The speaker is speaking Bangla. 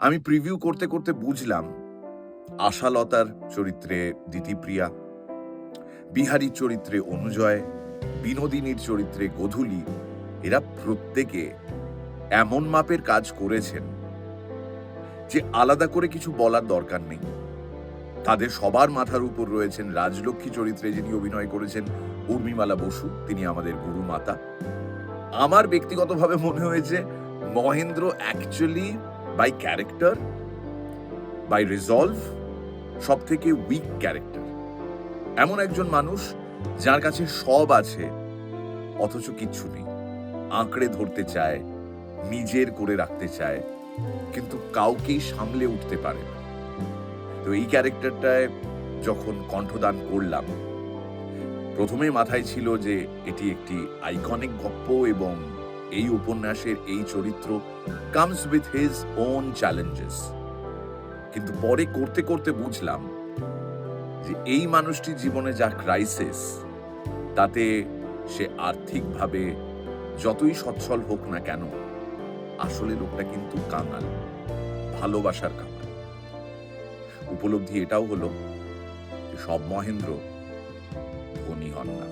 আমি প্রিভিউ করতে করতে বুঝলাম, আশালতার চরিত্রে দিতিপ্রিয়া বিহারীর চরিত্রে অনুজয়, বিনোদিনীর চরিত্রে গধূলি, এরা প্রত্যেকে এমন মাপের কাজ করেছেন যে আলাদা করে কিছু বলার দরকার নেই। তাদের সবার মাথার উপর রয়েছেন রাজলক্ষ্মী চরিত্রে যিনি অভিনয় করেছেন উর্মিমালা বসু, তিনি আমাদের গুরু মাতা আমার ব্যক্তিগতভাবে মনে হয়েছে Mahendra actually by character by resolve সব থেকে উইক ক্যারেক্টার এমন একজন মানুষ যার কাছে সব আছে, অথচ কিচ্ছু নেই। আঁকড়ে ধরতে চায়, নিজের করে রাখতে চায়, কিন্তু কাউকেই সামলে উঠতে পারে না। তো এই ক্যারেক্টারটায় যখন কণ্ঠদান করলাম, প্রথমে মাথায় ছিল যে এটি একটি আইকনিক গপ্প এবং এই উপন্যাসের এই চরিত্র comes with his own challenges কিন্তু পরে করতে করতে বুঝলাম যে এই মানুষটির জীবনে যা ক্রাইসিস তাতে সে আর্থিকভাবে যতই সচ্ছল হোক না কেন, আসলে লোকটা কিন্তু কাঙাল, ভালোবাসার কাঙাল। উপলব্ধি এটাও হলো সব মহেন্দ্র ধনী হন না।